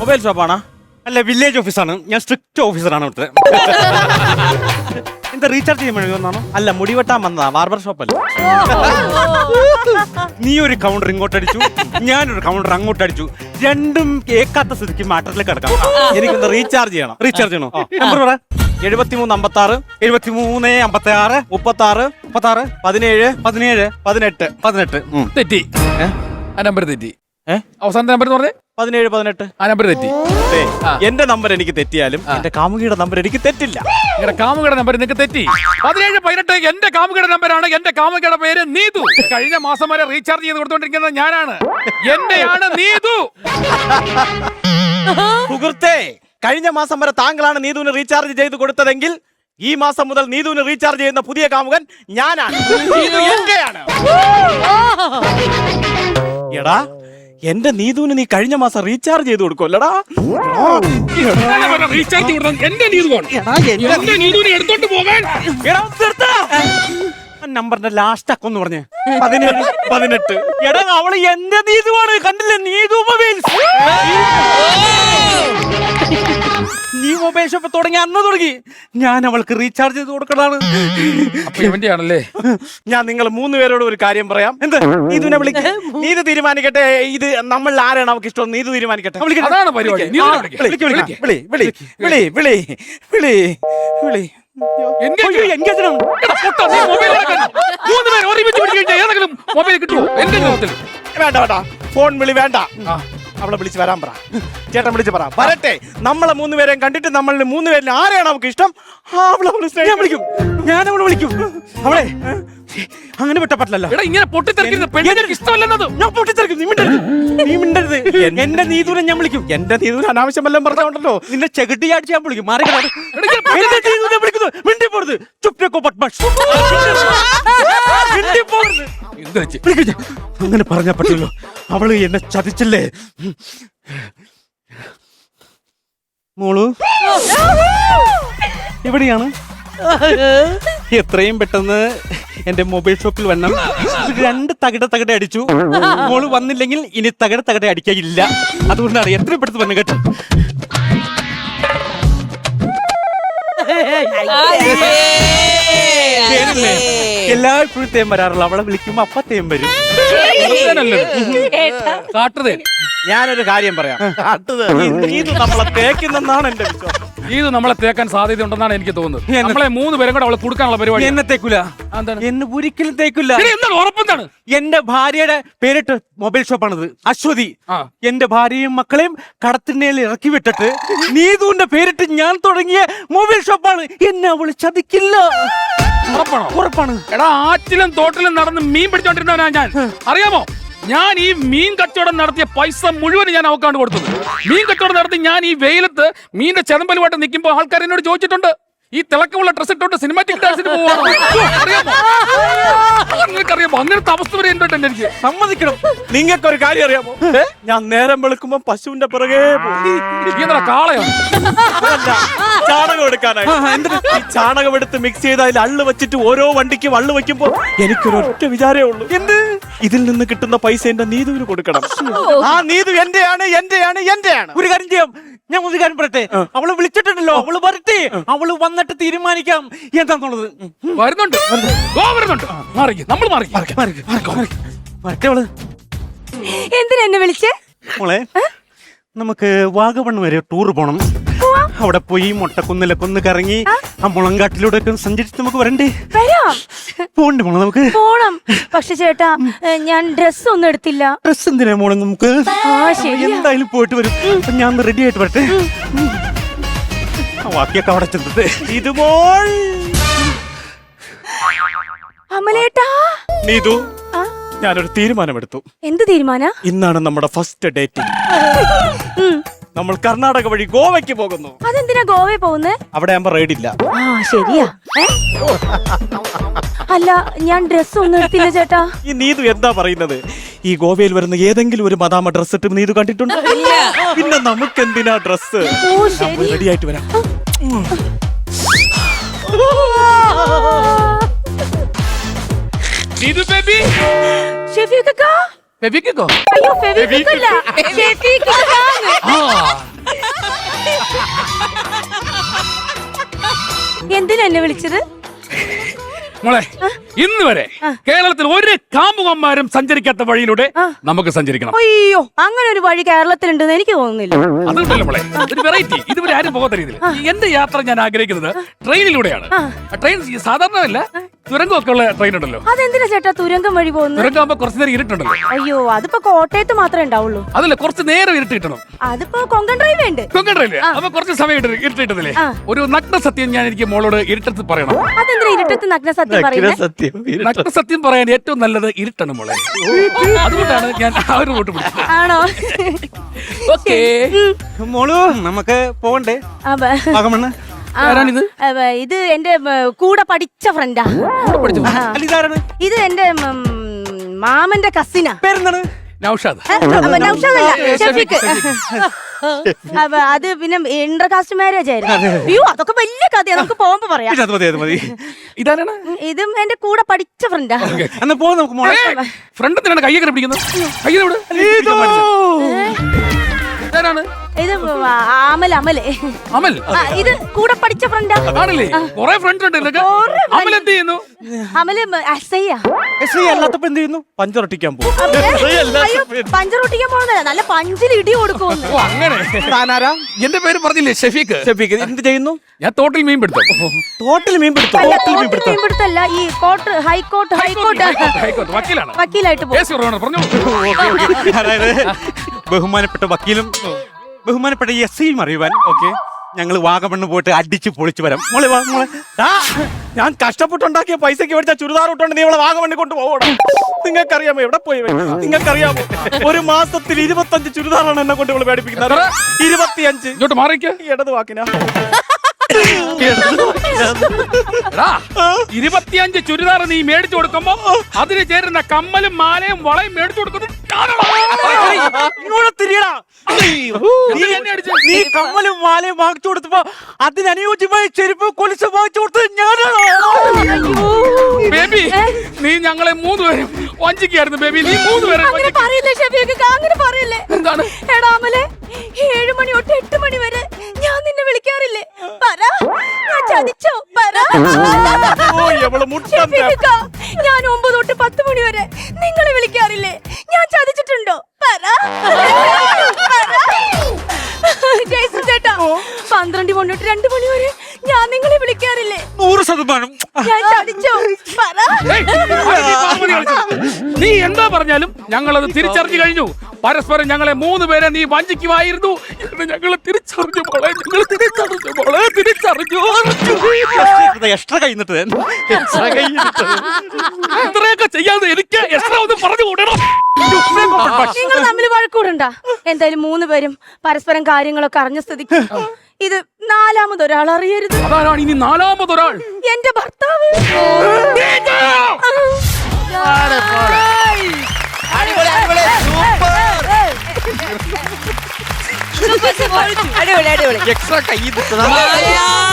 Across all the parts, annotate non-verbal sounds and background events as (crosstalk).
Mobile ഷോപ്പാണ്? അല്ല village ഓഫീസാണ്. ഞാൻ സ്ട്രിക്റ്റ് ഓഫീസറാണ് ഇവിടുത്തെ എന്താ റീചാർജ് ചെയ്യാൻ വേണ്ടി വന്നാണോ അല്ല മുടി വെട്ടാൻ വന്നതാ. ബാർബർ ഷോപ്പ് അല്ല നീ ഒരു കൗണ്ടർ ഇങ്ങോട്ട് അടിച്ചു. ഞാനൊരു കൗണ്ടർ അങ്ങോട്ട് അടിച്ചു. രണ്ടും കേൾക്കാത്ത സ്ഥിതിക്ക് മാറ്ററിലേക്ക് കിടക്കാം. എനിക്കൊന്ന് റീചാർജ് ചെയ്യണം. റീചാർജ് ചെയ്യണോ? നമ്പർ പറ. എഴുപത്തിമൂന്ന് അമ്പത്തി ആറ് എഴുപത്തി മൂന്ന് അമ്പത്തി ആറ് മുപ്പത്തി ആറ് മുപ്പത്തി ആറ് പതിനേഴ് പതിനേഴ് പതിനെട്ട് പതിനെട്ട്. തെറ്റി. ആ നമ്പർ തെറ്റി. ഏഹ് അവസാനത്തെ നമ്പർ എന്ന് പറഞ്ഞേ? പതിനേഴ് പതിനെട്ട്. ആ നമ്പർ തെറ്റി. ദേ. എന്റെ നമ്പർ എനിക്ക് തെറ്റിയാലും എന്റെ കാമുകിയുടെ നമ്പർ എനിക്ക് തെറ്റില്ല. നിങ്ങളുടെ കാമുകയുടെ നമ്പർ നിങ്ങൾക്ക് തെറ്റി. പതിനേഴ് പതിനെട്ട് എന്റെ കാമുകയുടെ നമ്പറാണ് എന്റെ കാമുകയുടെ പേര് നീതു. കഴിഞ്ഞ മാസം വരെ റീചാർജ് ചെയ്ത് കൊടുത്തോണ്ടിരിക്കുന്നത് ഞാനാണ്. എന്റെയാണ് നീതു. സുഹൃത്തേ കഴിഞ്ഞ മാസം വരെ താങ്കളാണ് നീതുവിന് റീചാർജ് ചെയ്ത് കൊടുത്തതെങ്കിൽ ഈ മാസം മുതൽ നീതുവിന് റീചാർജ് ചെയ്യുന്ന പുതിയ കാമുകൻ ഞാനാണ്. നീതു എന്റെയാണ് എടാ എന്റെ നീതുവിന് നീ കഴിഞ്ഞ മാസം റീചാർജ് ചെയ്ത് കൊടുക്കുമല്ലടാ റീചാർജ് എന്റെ എന്റെ നീതുവിനെ എടുത്തോണ്ട് പോകാൻ. നമ്പറിന്റെ ലാസ്റ്റ് അക്കൊന്ന് പറഞ്ഞേ. പതിനേഴ് പതിനെട്ട്. എടാ അവൾ എന്റെ നീതുവാണ്. കണ്ടില്ലേ? നീതു മൊബൈൽസ് ഷോപ്പ് തുടങ്ങി അന്ന് തുടങ്ങി. ഞാൻ അവൾക്ക് റീചാർജ് ചെയ്ത് കൊടുക്കണതാണ്. അപ്പൊ ഇവന്റെ ആണല്ലേ ഞാൻ നിങ്ങൾ മൂന്ന് പേരോട് ഒരു കാര്യം പറയാം. എന്ത്? നീതുവിനെ വിളിക്ക. നീതു തീരുമാനിക്കട്ടെ. ഇത് നമ്മൾ ആരാണ് അവൾക്ക് ഇഷ്ടം നീതു തീരുമാനിക്കട്ടെ. വിളിക്കട്ടെ. അതാണ് പരിപാടി. നീ ആ, ഇതിനെ വിളിക്ക്. വിളി, വിളി, വിളി, വിളി, വിളി, വിളി, വിളി, വിളി. Engage അയ്യോ, engage ആണ്. എടാ, പൊട്ടാ, നീ mobile എടുക്കാൻ. മൂന്ന് പേര് ഒരുമിച്ച് പിടിച്ച് കഴിഞ്ഞാൽ ഏതെങ്കിലും മൊബൈൽ കിട്ടുമോ എന്റെ ഗ്രാമത്തിൽ വേണ്ട വേണ്ട. ഫോൺ വിളി വേണ്ട. ആ. അവളെ വിളിച്ച് വരാൻ പറ. ചേട്ടൻ വിളിച്ച് പറ. വരട്ടെ. നമ്മളെ മൂന്ന് പേരെയും കണ്ടിട്ട് നമ്മളിൽ മൂന്ന് പേരിൽ ആരെയാണ് അവൾക്ക് ഇഷ്ടം? ആ, അവളെ അവൾ ഞാൻ വിളിക്കും. ഞാൻ അവളെ വിളിക്കും. അവളെ? അങ്ങനെ വിട്ട പറ്റില്ലല്ലോ. എടാ ഇങ്ങനെ പൊട്ടിത്തെറിക്കുന്ന പെണ്ണിനെ ഇഷ്ടമല്ലെന്നത്? ഞാൻ പൊട്ടിത്തെറിക്കും. നീ മിണ്ടരുത്. നീ മിണ്ടരുത്. എന്റെ നീതൂരം ഞാൻ വിളിക്കും. എന്റെ നീതൂരം അനാവശ്യം പറഞ്ഞോണ്ടല്ലോ. നിന്റെ നിന്നെ ചെകിട്ടിയാടിച്ച് ഞാൻ വിളിക്കും. മാറി കിടക്ക്. എന്റെ നീതൂനെ വിളിക്കുന്നു. മിണ്ടി പോരുത്. ചുപ്റ്റക്കോ പട്മഷ് (laughs) മിണ്ടി പോരുത്. അങ്ങനെ പറഞ്ഞാ പറ്റുമല്ലോ അവൾ എന്നെ ചതിച്ചില്ലേ? മോളു എവിടെയാണ്? എത്രയും പെട്ടെന്ന് എന്റെ മൊബൈൽ ഷോപ്പിൽ വരണം രണ്ട് തകിട തകിട അടിച്ചു. മോൾ വന്നില്ലെങ്കിൽ ഇനി തകിട തകിട അടിക്കില്ല അതുകൊണ്ടാണ് എത്രയും പെട്ടെന്ന് വന്നു കേട്ടോ. ശരിയല്ലേ? എല്ലായ്പ്പോഴും തേൻ വരാറുള്ള. അവളെ വിളിക്കുമ്പോ അപ്പ തേൻ വരും. കാട്ടുതേൻ ഞാനൊരു കാര്യം പറയാം. ഇത് നീതു നമ്മളെ തേക്കുന്നെന്നാണ് എന്റെ വിശ്വാസം. ഇത് നമ്മളെ തേക്കാൻ സാധ്യത ഉണ്ടെന്നാണ് എനിക്ക് തോന്നുന്നത്. നമ്മളെ മൂന്ന് പേരും കൂടെ അവളെ കൊടുക്കാനുള്ള പരിപാടി. എന്നെ തേക്കൂല? എന്നെ ഒരിക്കലും തേക്കില്ല എന്താണ് ഉറപ്പെന്താണ് എന്റെ ഭാര്യയുടെ പേരിട്ട് മൊബൈൽ ഷോപ്പാണിത്. അശ്വതി. എന്റെ ഭാര്യയും മക്കളെയും കടത്തിണ്ണയിൽ ഇറക്കി വിട്ടിട്ട് നീതുവിന്റെ പേരിട്ട് ഞാൻ തുടങ്ങിയ മൊബൈൽ ഷോപ്പാണ്. എന്നെ അവൾ ചതിക്കില്ല. ഉറപ്പാണോ? ഉറപ്പാണ്. എടാ ആറ്റിലും തോട്ടിലും നടന്ന് മീൻ പിടിച്ചോണ്ടിരുന്നവനാ ഞാൻ. അറിയാമോ? ഞാൻ ഈ മീൻ കച്ചവടം നടത്തിയ പൈസ മുഴുവൻ ഞാൻ അവക്കാണ്ട് കൊടുത്തത്. മീൻ കച്ചവടം നടത്തി ഞാൻ ഈ വെയിലത്ത് മീന്റെ ചെതമ്പലുമായിട്ട് നിൽക്കുമ്പോൾ ആൾക്കാർ എന്നോട് ചോദിച്ചിട്ടുണ്ട് ഈ തിളക്കമുള്ള ഡ്രസ് ഇട്ടോണ്ട് സിനിമാറ്റിക് ഡാൻസിന് പോവാണോ? അറിയാമോ? അങ്ങനത്തെ അവസ്ഥ വരെ എനിക്ക്? സമ്മതിക്കണം. നിങ്ങൾക്ക് ഒരു കാര്യം അറിയാമോ? ഞാൻ നേരം വെളുക്കുമ്പോ പശുവിന്റെ പിറകെ കാളയോ? ചാണകം എടുക്കാനായി ഈ ചാണകം എടുത്ത് മിക്സ് ചെയ്ത് അതിൽ അള്ളു വെച്ചിട്ട് ഓരോ വണ്ടിക്ക് വള്ളു വെക്കുമ്പോ എനിക്കൊരൊറ്റ വിചാരേ ഉള്ളൂ. എന്ത്? ഇതിൽ നിന്ന് കിട്ടുന്ന പൈസ എന്റെ നീതുവിന് കൊടുക്കണം. ആ നീതു എന്റെയാണ് എന്റെയാണ് എന്റെയാണ്. ഒരു കാര്യം ചെയ്യാം. ഞാൻ ഒരു കാര്യം പറയട്ടെ അവൾ വിളിച്ചിട്ടുണ്ടല്ലോ. അവൾ വരട്ടെ. അവൾ വന്നിട്ട് തീരുമാനിക്കാം. എന്താന്നുള്ളത്? വരുന്നുണ്ട്. ഓ വരുന്നുണ്ട്. മാറിക്ക്. നമ്മൾ വരട്ടെ അവൾ. എന്തിനാ എന്നെ വിളിച്ചേ? മോളെ നമുക്ക് വാഗമൺ വരെ ടൂർ പോണം. അവിടെ പോയി മുട്ടക്കുന്നിലൊക്കെ ഒന്ന് കറങ്ങി ആ? മുളങ്കാട്ടിലൂടെ ഒക്കെ സഞ്ചരിച്ച് നമുക്ക് വരണ്ടേ? വരാം. പോണ്ട് മോളെ നമുക്ക്? പോണം. പക്ഷെ ചേട്ടാ ഞാൻ ഡ്രസ് ഒന്നും എടുത്തില്ല. ഡ്രസ് എന്തിനാ മോളെ നമുക്ക്? ആ ശരിയാ. എന്തായാലും പോയിട്ട് വരും. അപ്പൊ ഞാൻ റെഡി ആയിട്ട് വരട്ടെ? ആ, ബാക്കിയൊക്കെ അവിടെ ചെന്നിട്ട് ഇതുപോൾ അമലേട്ടാ. നീതു ആ, ഞാനൊരു തീരുമാനമെടുത്തു. എന്ത് തീരുമാനം? ഇന്നാണ് നമ്മുടെ ഫസ്റ്റ് ഡേറ്റിംഗ് നമ്മൾ കർണാടക വഴി ഗോവയ്ക്ക് പോകുന്നു. അതെന്തിനാ ഗോവയിൽ പോകുന്നത് അവിടെ ആകുമ്പോ റൈഡ് ഇല്ല. ആ ശരിയാ. ഏ? അല്ല ഞാൻ ഡ്രസ് ഒന്നും എടുത്തില്ല ചേട്ടാ. ഈ നീതു എന്താ പറയുന്നത്? ഈ ഗോവയിൽ വരുന്ന ഏതെങ്കിലും ഒരു മദാമ ഡ്രസ് ഇട്ട് നീതു കണ്ടിട്ടുണ്ട്? പിന്നെ നമുക്ക് എന്തിനാ ഡ്രസ് ഓ ശരി. റെഡി ആയിട്ട് വരാം. ഇത് ബേബി. ഫെവിക്കോ അയ്യോ ഫെവിക്വിക്കല്ല. ആ. എന്തിനാ എന്നെ വിളിച്ചത്? (laughs) മോളെ ഇന്ന് വരെ കേരളത്തിൽ ഒരു കാമുകന്മാരും സഞ്ചരിക്കാത്ത വഴിയിലൂടെ നമുക്ക് സഞ്ചരിക്കണം. അയ്യോ അങ്ങനെ ഒരു വഴി കേരളത്തിലുണ്ടെന്ന് എനിക്ക് തോന്നുന്നില്ല. അതുണ്ടല്ലോ മോളെ ഒരു വെറൈറ്റി ഇതുവരെ ആരും പോകാത്ത രീതിയിൽ. എന്റെ യാത്ര ഞാൻ ആഗ്രഹിക്കുന്നത് ട്രെയിനിലൂടെയാണ്. ട്രെയിൻ സാധാരണമല്ല തുരങ്കമൊക്കെ ഉള്ള ട്രെയിൻ ഉണ്ടല്ലോ അതെന്തിനാ ചേട്ടാ തുരങ്കം വഴി പോകുന്നത്? തുരങ്കമാകുമ്പോ കുറച്ച് നേരം ഇരുട്ടുണ്ടല്ലോ. അയ്യോ അതിപ്പോ കോട്ടയത്ത് മാത്രമേ ഉണ്ടാവുള്ളൂ. അതല്ല കുറച്ച് നേരം ഇരുട്ട് കിട്ടണം. അതിപ്പോ കൊങ്കൺ ഡ്രൈവ് ഉണ്ട്. കൊങ്കൺ ഡ്രൈവ് അപ്പൊ കുറച്ച് സമയം ഇരുട്ട് കിട്ടുന്നില്ലേ ഒരു നഗ്ന സത്യം ഞാൻ എനിക്ക് മോളോട് ഇരുട്ടത്ത് പറയണം. അതെന്തിനാ ഇരുട്ടത്ത് നഗ്ന സത്യം പറയുന്നത് സത്യം പറയാൻ ഏറ്റവും നല്ലത് ഇരുട്ടാണ് മോളെ. അതുകൊണ്ടാണ് ഞാൻ ആ ഒരു റൂട്ട് പിടിച്ചത്. ആണോ? ഓക്കേ. മോളു നമുക്ക് പോകണ്ടേ വാഗമണ്ണ്? ഇത്? എന്റെ കൂടെ പഠിച്ച ഫ്രണ്ടാ. അല്ല ഇത് എന്റെ മാമന്റെ കസിനാ. പേരെന്താണ്? നൗഷാദ്. അപ്പൊ നൗഷാദല്ല, ഷെഫീഖ്. അപ്പൊ അത് പിന്നെ ഇന്റർ കാസ്റ്റ് മാരേജ് ആയിരുന്നു. അയ്യോ അതൊക്കെ വലിയ കഥയാണ് നമുക്ക് പോകുമ്പോ പറയാം. അത് മതി അത് മതി. ഇതാരാണ്? ഇതും എന്റെ കൂടെ പഠിച്ച ഫ്രണ്ടാ എന്നാ പോവാം നമുക്ക് ഫ്രണ്ട് എന്തിനാണ് കയ്യൊക്കെ പിടിക്കുന്നത് കയ്യിൽ ഇത് അമൽ. അമൽ അമൽ ഇത് കൂടെ പഠിച്ച ഫ്രണ്ടാ ആണല്ലേ കൊറേ ഫ്രണ്ട് ഉണ്ട് നിനക്ക് അമൽ എന്ത് ചെയ്യുന്നു? അമൽ അസയ്യ. എസ് ഐ അല്ലാത്തപ്പോ എന്ത് ചെയ്യുന്നു? പഞ്ചറൊട്ടിക്കാൻ പോകും പോകുന്നതല്ല. നല്ല പഞ്ചിൽ ഇടി കൊടുക്കുമെന്ന്. ഓ അങ്ങനെ. താനാരാ? എന്റെ പേര് പറഞ്ഞില്ലേ ഷെഫീഖ്? ഷെഫീഖ് എന്ത് ചെയ്യുന്നു? ഞാൻ തോട്ടിൽ മീൻ പിടുത്തം. ടോട്ടൽ മീൻ പിടുത്തം. മീൻ കോർട്ട് പിടുത്തം. മീൻപിടുത്തല്ല ഈ court high court high court വക്കീലാണ്. വക്കീലായിട്ട് പോകും. പറഞ്ഞു അതായത് ബഹുമാനപ്പെട്ട വക്കീലും ബഹുമാനപ്പെട്ട എസ് ഐയും അറിയുവാൻ. ഓക്കെ. ഞങ്ങൾ വാഗമണ്ണ് പോയിട്ട് അടിച്ച് പൊളിച്ച് വരാം. മോളെ വാ മോളെ. ഞാൻ കഷ്ടപ്പെട്ടുണ്ടാക്കിയ പൈസക്ക് മേടിച്ച ചുരിദാർ ഇട്ടോണ്ട് നീ ഇവിടെ വാഗമണ്ണി കൊണ്ട് പോകണം നിങ്ങൾക്കറിയാമോ എവിടെ പോയി നിങ്ങൾക്കറിയാമോ? ഒരു മാസത്തിൽ ഇരുപത്തഞ്ച് ചുരിദാറാണ് എന്നെ കൊണ്ട് ഇവിടെ പേടിപ്പിക്കുന്നത്? ഇരുപത്തിയഞ്ച്. ഇങ്ങോട്ട് മാറിക്ക. ഇടത് വാക്കിനാ. ഇരുപത്തിയഞ്ച് ചുരിദാർ നീ മേടിച്ചു കൊടുക്കുമ്പോ അതിന് ചേരുന്ന കമ്മലും മാലയും വളയും മേടിച്ചു തിരിയടാ നീ എന്നെ അടിച്ച്. നീ കമ്മലും മാലയും വാങ്ങിച്ചു കൊടുത്തപ്പോ അതിനനുയോജ്യമായ ചെരുപ്പ് കൊലിച്ച് വാങ്ങിച്ചു കൊടുത്തത് ഞാനാണ് ബേബി നീ ഞങ്ങളെ മൂന്ന് പേരും വഞ്ചിക്കായിരുന്നു ബേബി. നീ മൂന്ന് പേരെ അങ്ങനെ പറയില്ലേ ഷെഫീഖ് അങ്ങനെ പറയില്ലേ? എന്താണ്? എടാ അമലെ ഏഴു മണി തൊട്ട് എട്ട് മണി വരെ ഞാൻ നിന്നെ വിളിക്കാറില്ലേ പറ. ഞാൻ ചതിച്ചോ? പറ. ഓ എവൾ ഷെഫീഖ, ഞാൻ ഒമ്പത് തൊട്ട് പത്ത് മണി വരെ നിങ്ങളെ വിളിക്കാറില്ലേ? ഞാൻ ചതിച്ചിട്ടുണ്ടോ? പറ. പറ. ജയ്സൺ ചേട്ടാ പന്ത്രണ്ട് മണി തൊട്ട് രണ്ട് മണി വരെ ഞാൻ നിങ്ങളെ വിളിക്കാറില്ലേ? നൂറ് ശതമാനം. ഞാൻ ചതിച്ചോ? പറ. നീ എന്താ പറഞ്ഞാലും ഞങ്ങൾ അത് തിരിച്ചറിഞ്ഞു കഴിഞ്ഞു. പരസ്പരം ഞങ്ങളെ മൂന്ന് പേരെ നീ വഞ്ചിക്കുമായിരുന്നു എന്ന് ഞങ്ങൾ തിരിച്ചറിഞ്ഞു മോളെ ഞങ്ങൾ തിരിച്ചറിഞ്ഞു മോളെ തിരിച്ചറിഞ്ഞു. എക്സ്ട്രാ കഴിഞ്ഞിട്ട് ഇത്രയൊക്കെ ചെയ്യാതെ എനിക്ക് എത്ര ഒന്ന് പറഞ്ഞു കൂടണം. നിങ്ങൾ തമ്മിൽ വഴക്കൂടണ്ട. എന്തായാലും മൂന്ന് പേരും പരസ്പരം കാര്യങ്ങളൊക്കെ അറിഞ്ഞ സ്ഥിതിക്ക് ഇത് നാലാമതൊരാൾ അറിയരുത്. അതാരാണ് ഇനി നാലാമതൊരാൾ? എന്റെ ഭർത്താവ്. അടിപൊളി അടിപൊളി. എക്സ്ട്രാ കൈ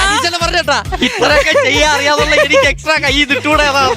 അനീച്ചനെ പറഞ്ഞേട്ടാ. ഇത്രയൊക്കെ ചെയ്യാൻ അറിയാതുള്ള എനിക്ക് എക്സ്ട്രാ കൈ ഇതിട്ടൂടെ അതാണ്